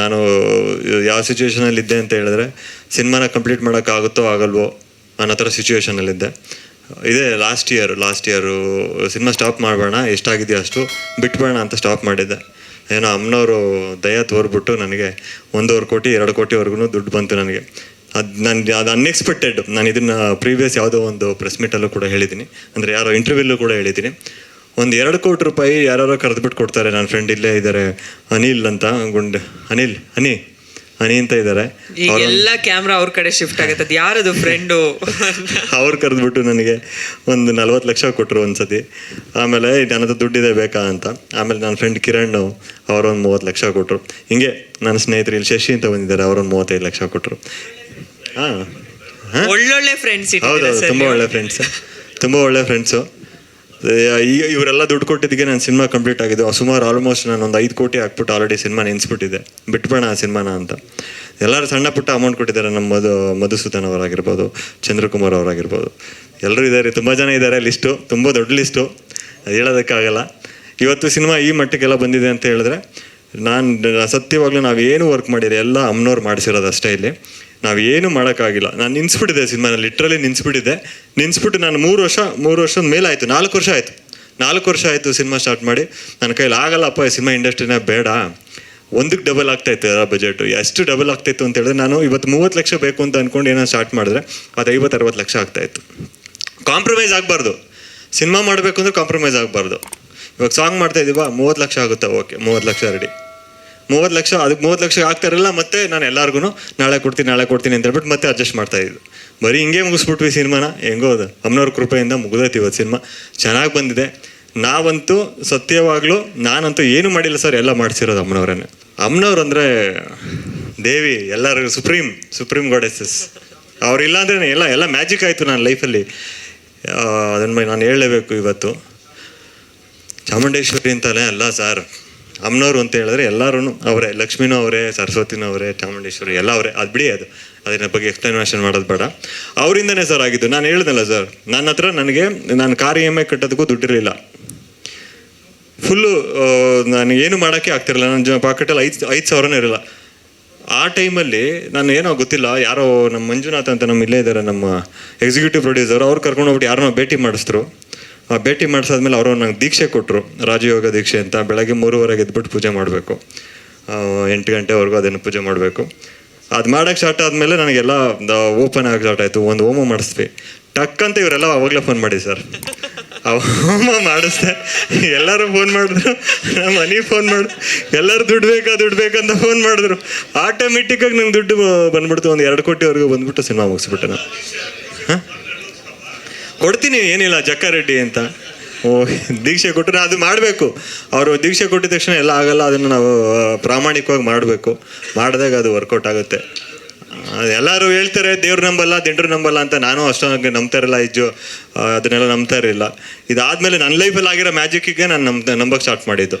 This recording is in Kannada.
ನಾನು ಯಾವ ಸಿಚುವೇಶನಲ್ಲಿದ್ದೆ ಅಂತ ಹೇಳಿದ್ರೆ ಸಿನಿಮಾನ ಕಂಪ್ಲೀಟ್ ಮಾಡೋಕ್ಕಾಗುತ್ತೋ ಆಗಲ್ವೋ ಅನ್ನೋ ಥರ ಸಿಚುವೇಶನಲ್ಲಿದ್ದೆ ಇದೇ last year last year cinema stop ಮಾಡಬೇಡ ಎಷ್ಟಾಗಿದೆಯೋ ಅಷ್ಟು ಬಿಟ್ಬೇಡ ಅಂತ ಸ್ಟಾಪ್ ಮಾಡಿದ್ದೆ. ಏನೋ ಅಮ್ಮನವರು ದಯ ತೋರ್ಬಿಟ್ಟು ನನಗೆ ಒಂದೂವರೆ ಕೋಟಿ, ಎರಡು ಕೋಟಿವರೆಗೂ ದುಡ್ಡು ಬಂತು ನನಗೆ. ಅದು ನಾನು, ಅದು ಅನ್ಎಕ್ಸ್ಪೆಕ್ಟೆಡ್ ನಾನು ಇದನ್ನು ಪ್ರೀವಿಯಸ್ ಯಾವುದೋ ಒಂದು ಪ್ರೆಸ್ ಮೀಟಲ್ಲೂ ಕೂಡ ಹೇಳಿದ್ದೀನಿ. ಅಂದರೆ ಯಾರೋ ಇಂಟರ್ವ್ಯೂಲ್ಲೂ ಕೂಡ ಹೇಳಿದ್ದೀನಿ. ಒಂದು ಎರಡು ಕೋಟಿ ರೂಪಾಯಿ ಯಾರೋ ಕರೆದ್ಬಿಟ್ಟು ಕೊಡ್ತಾರೆ. ನನ್ನ ಫ್ರೆಂಡ್ ಇಲ್ಲೇ ಇದ್ದಾರೆ ಅನಿಲ್ ಅಂತ ಗುಂಡ್ ಅನಿಲ್ ಅನಿ ಅನಿ ಅಂತ ಇದ್ದಾರೆ ಎಲ್ಲ ಕ್ಯಾಮ್ರಾ ಅವ್ರ ಕಡೆ ಶಿಫ್ಟ್ ಆಗುತ್ತೆ. ಯಾರದು ಫ್ರೆಂಡು ಅವ್ರು ಕರೆದ್ಬಿಟ್ಟು ನನಗೆ ಒಂದು ನಲ್ವತ್ತು ಲಕ್ಷ ಕೊಟ್ಟರು ಒಂದ್ಸತಿ. ಆಮೇಲೆ ನನ್ನದು ಹತ್ರ ದುಡ್ಡಿದೆ ಬೇಕಾ ಅಂತ. ಆಮೇಲೆ ನನ್ನ ಫ್ರೆಂಡ್ ಕಿರಣ್ ಅವರೊಂದು ಮೂವತ್ತು ಲಕ್ಷ ಕೊಟ್ಟರು ಹಿಂಗೆ ನನ್ನ ಸ್ನೇಹಿತರು ಇಲ್ಲಿ ಶಶಿ ಅಂತ ಬಂದಿದ್ದಾರೆ. ಅವರೊಂದು ಮೂವತ್ತೈದು ಲಕ್ಷ ಕೊಟ್ಟರು ಹಾಂ. ಹಾಂ? ಒಳ್ಳೊಳ್ಳೆ ಫ್ರೆಂಡ್ಸ್ ಹೌದೌದು. ತುಂಬ ಒಳ್ಳೆ ಫ್ರೆಂಡ್ಸ್ ತುಂಬ ಒಳ್ಳೆ ಫ್ರೆಂಡ್ಸು ಈಗ ಇವರೆಲ್ಲ ದುಡ್ಡು ಕೊಟ್ಟಿದ್ದಕ್ಕೆ ನಾನು ಸಿನಿಮಾ ಕಂಪ್ಲೀಟ್ ಆಗಿದ್ದು ಸುಮಾರು ಆಲ್ಮೋಸ್ಟ್ ನಾನು ಒಂದು ಐದು ಕೋಟಿ ಹಾಕ್ಬಿಟ್ಟು ಆಲ್ರೆಡಿ ಸಿನಿಮಾ ನೆನೆಸ್ಬಿಟ್ಟಿದ್ದೆ. ಬಿಟ್ಬೇಡ ಆ ಸಿನಿಮಾನ ಅಂತ. ಎಲ್ಲರೂ ಸಣ್ಣ ಪುಟ್ಟ ಅಮೌಂಟ್ ಕೊಟ್ಟಿದ್ದಾರೆ, ನಮ್ಮ ಮಧು, ಮಧುಸೂದನ್ ಅವರಾಗಿರ್ಬೋದು, ಚಂದ್ರಕುಮಾರ್ ಅವರಾಗಿರ್ಬೋದು. ಎಲ್ಲರೂ ಇದ್ದಾರೆ, ತುಂಬ ಜನ ಇದ್ದಾರೆ ಲಿಸ್ಟು ತುಂಬ ದೊಡ್ಡ ಲಿಸ್ಟು ಅದು ಹೇಳೋದಕ್ಕಾಗಲ್ಲ. ಇವತ್ತು ಸಿನಿಮಾ ಈ ಮಟ್ಟಕ್ಕೆಲ್ಲ ಬಂದಿದೆ ಅಂತ ಹೇಳಿದ್ರೆ, ನಾನು, ಸತ್ಯವಾಗ್ಲೂ ನಾವೇನು ವರ್ಕ್ ಮಾಡಿದ್ರೆ ಎಲ್ಲ ಅಮ್ಮನವ್ರು ಮಾಡಿಸಿರೋದು ಅಷ್ಟೇ ಇಲ್ಲಿ. ನಾವೇನು ಮಾಡೋಕ್ಕಾಗಿಲ್ಲ. ನಾನು ನಿನ್ಸ್ಬಿಟ್ಟಿದೆ ಸಿನಿಮಾನ ಲಿಟ್ರಲಿ ನಿನ್ಸ್ಬಿಟ್ಟಿದೆ. ನಿನ್ಸ್ಬಿಟ್ಟು ನಾನು ಮೂರು ವರ್ಷ, ಮೂರು ವರ್ಷದ ಮೇಲೆ ಆಯಿತು, ನಾಲ್ಕು ವರ್ಷ ಆಯಿತು. ನಾಲ್ಕು ವರ್ಷ ಆಯಿತು ಸಿನಿಮಾ ಸ್ಟಾರ್ಟ್ ಮಾಡಿ. ನನ್ನ ಕೈಲಿ ಆಗಲ್ಲಪ್ಪ ಸಿನಿಮಾ ಇಂಡಸ್ಟ್ರಿನ ಬೇಡ. ಒಂದಕ್ಕೆ ಡಬಲ್ ಆಗ್ತಾಯಿತ್ತು ಬಜೆಟ್ ಎಷ್ಟು ಡಬಲ್ ಆಗ್ತಾಯಿತ್ತು ಅಂತ ಹೇಳಿದ್ರೆ ನಾನು ಇವತ್ತು ಮೂವತ್ತು ಲಕ್ಷ ಬೇಕು ಅಂತ ಅಂದ್ಕೊಂಡು ಏನೋ ಸ್ಟಾರ್ಟ್ ಮಾಡಿದ್ರೆ ಅದು ಐವತ್ತು, ಅರವತ್ತು ಲಕ್ಷ ಆಗ್ತಾಯಿತ್ತು ಕಾಂಪ್ರಮೈಸ್ ಆಗಬಾರ್ದು. ಸಿನಿಮಾ ಮಾಡಬೇಕು ಅಂದ್ರೆ ಕಾಂಪ್ರಮೈಸ್ ಆಗಬಾರ್ದು. ಇವಾಗ ಸಾಂಗ್ ಮಾಡ್ತಾ ಇದ್ದೀವ ಮೂವತ್ತು ಲಕ್ಷ ಆಗುತ್ತಾ? ಓಕೆ ಮೂವತ್ತು ಲಕ್ಷ ರೆಡಿ ಮೂವತ್ತು ಲಕ್ಷ, ಅದಕ್ಕೆ ಮೂವತ್ತು ಲಕ್ಷ ಆಗ್ತಾ ಇರಲ್ಲ ಮತ್ತೆ ನಾನು ಎಲ್ಲರಿಗೂ ನಾಳೆ ಕೊಡ್ತೀನಿ ನಾಳೆ ಕೊಡ್ತೀನಿ ಅಂತ ಹೇಳ್ಬಿಟ್ಟು ಮತ್ತೆ ಅಡ್ಜಸ್ಟ್ ಮಾಡ್ತಾ ಇದ್ದು. ಬರೀ ಹಿಂಗೆ ಮುಗಿಸ್ಬಿಟ್ವಿ ಸಿನಿಮಾನ, ಹೆಂಗೋ ಅದು. ಅಮ್ಮನವ್ರ ಕೃಪೆಯಿಂದ ಮುಗಿದೈತಿ ಇವತ್ತು ಸಿನಿಮಾ. ಚೆನ್ನಾಗಿ ಬಂದಿದೆ. ನಾವಂತೂ ಸತ್ಯವಾಗ್ಲೂ, ನಾನಂತೂ ಏನು ಮಾಡಿಲ್ಲ ಸರ್, ಎಲ್ಲ ಮಾಡಿಸಿರೋದು ಅಮ್ಮನವ್ರನ್ನೇ ಅಮ್ಮನವ್ರು ಅಂದರೆ ದೇವಿ ಎಲ್ಲರಿಗೂ ಸುಪ್ರೀಂ ಸುಪ್ರೀಂ ಗಾಡೆಸಸ್. ಅವರಿಲ್ಲ ಅಂದರೆ ಎಲ್ಲ ಎಲ್ಲ ಮ್ಯಾಜಿಕ್ ಆಯಿತು ನನ್ನ ಲೈಫಲ್ಲಿ. ಅದನ್ನ ನಾನು ಹೇಳಲೇಬೇಕು ಇವತ್ತು. ಚಾಮುಂಡೇಶ್ವರಿ ಅಂತಲೇ ಅಲ್ಲ ಸರ್. ಅಮ್ಮನವ್ರು ಅಂತ ಹೇಳಿದ್ರೆ ಎಲ್ಲರೂ ಅವರೇ, ಲಕ್ಷ್ಮೀನೂ ಅವರೇ, ಸರಸ್ವತಿನೂ ಅವರೇ, ಚಾಮುಂಡೇಶ್ವರಿ ಎಲ್ಲ ಅವರೇ. ಅದು ಬಿಡಿ ಅದು. ಅದನ್ನ ಬಗ್ಗೆ ಎಕ್ಸ್ಪ್ಲನೇಷನ್ ಮಾಡೋದು ಬೇಡ. ಅವರಿಂದನೇ ಸರ್ ಆಗಿದ್ದು. ನಾನು ಹೇಳ್ದಲ್ಲ ಸರ್ ನನ್ನ ಹತ್ರ ನನಗೆ, ನಾನು ಕಾರ್ ಇ ಎಂ ಐ ಕಟ್ಟೋದಕ್ಕೂ ದುಡ್ಡಿರಲಿಲ್ಲ. ಫುಲ್ಲು ನಾನು ಏನು ಮಾಡೋಕ್ಕೆ ಆಗ್ತಿರಲಿಲ್ಲ. ನನ್ನ ಪಾಕೆಟಲ್ಲಿ ಐದು ಐದು ಸಾವಿರನೇ ಇರಲ್ಲ ಆ ಟೈಮಲ್ಲಿ ನಾನು ಏನೋ ಗೊತ್ತಿಲ್ಲ, ಯಾರೋ ನಮ್ಮ ಮಂಜುನಾಥ್ ಅಂತ ನಮ್ಮ ಇಲ್ಲೇ ಇದ್ದಾರೆ ನಮ್ಮ ಎಕ್ಸಿಕ್ಯೂಟಿವ್ ಪ್ರೊಡ್ಯೂಸರ್ ಅವ್ರು ಕರ್ಕೊಂಡು ಹೋಗ್ಬಿಟ್ಟು ಯಾರನ್ನೋ ಭೇಟಿ ಮಾಡಿಸಿದ್ರು. ಆ ಭೇಟಿ ಮಾಡಿಸಾದ್ಮೇಲೆ ಅವರು ನಂಗೆ ದೀಕ್ಷೆ ಕೊಟ್ಟರು ರಾಜಯೋಗ ದೀಕ್ಷೆ ಅಂತ. ಬೆಳಗ್ಗೆ ಮೂರುವರೆಗೆ ಎದ್ಬಿಟ್ಟು ಪೂಜೆ ಮಾಡಬೇಕು. ಎಂಟು ಗಂಟೆವರೆಗೂ ಅದನ್ನು ಪೂಜೆ ಮಾಡಬೇಕು. ಅದು ಮಾಡೋಕ್ಕೆ ಸ್ಟಾರ್ಟ್ ಆದಮೇಲೆ ನನಗೆಲ್ಲ ಓಪನ್ ಆಗಿ ಸ್ಟಾರ್ಟ್ ಆಯಿತು. ಒಂದು ಹೋಮ ಮಾಡಿಸ್ವಿ ಟಕ್ ಅಂತ ಇವರೆಲ್ಲ ಅವಾಗಲೇ ಫೋನ್ ಮಾಡಿ ಸರ್ ಹೋಮ ಮಾಡಿಸ್ದೆ. ಎಲ್ಲರೂ ಫೋನ್ ಮಾಡಿದ್ರು. ನಮ್ಮ ಮನೆಗೆ ಫೋನ್ ಮಾಡು, ಎಲ್ಲರೂ ದುಡ್ಡು ಬೇಕಾ, ದುಡ್ಡು ಬೇಕಂತ ಫೋನ್ ಮಾಡಿದ್ರು. ಆಟೋಮೆಟಿಕ್ಕಾಗಿ ನಂಗೆ ದುಡ್ಡು ಬಂದ್ಬಿಡ್ತು. ಒಂದು ಎರಡು ಕೋಟಿವರೆಗೂ ಬಂದ್ಬಿಟ್ಟು ಸಿನಿಮಾ ಮುಗಿಸ್ಬಿಟ್ಟೆ ನಾನು. ಕೊಡ್ತೀನಿ, ಏನಿಲ್ಲ ಜಕ್ಕಾರೆಡ್ಡಿ ಅಂತ. ಓ, ದೀಕ್ಷೆ ಕೊಟ್ಟರೆ ಅದು ಮಾಡಬೇಕು. ಅವರು ದೀಕ್ಷೆ ಕೊಟ್ಟಿದ ತಕ್ಷಣ ಎಲ್ಲ ಆಗಲ್ಲ, ಅದನ್ನು ನಾವು ಪ್ರಾಮಾಣಿಕವಾಗಿ ಮಾಡಬೇಕು. ಮಾಡಿದಾಗ ಅದು ವರ್ಕೌಟ್ ಆಗುತ್ತೆ. ಎಲ್ಲರೂ ಹೇಳ್ತಾರೆ, ದೇವ್ರು ನಂಬಲ್ಲ, ದಿಂಡ್ರು ನಂಬಲ್ಲ ಅಂತ. ನಾನು ಅಷ್ಟೊಂದು ನಂಬ್ತಾ ಇರಲ್ಲ ಇಜ್ಜು ಅದನ್ನೆಲ್ಲ ನಂಬ್ತಾ ಇರಲಿಲ್ಲ. ಇದಾದಮೇಲೆ ನನ್ನ ಲೈಫಲ್ಲಿ ಆಗಿರೋ ಮ್ಯಾಜಿಕ್ಕಿಗೆ ನಾನು ನಂಬ ನಂಬಕ್ಕೆ ಸ್ಟಾರ್ಟ್ ಮಾಡಿದ್ದು.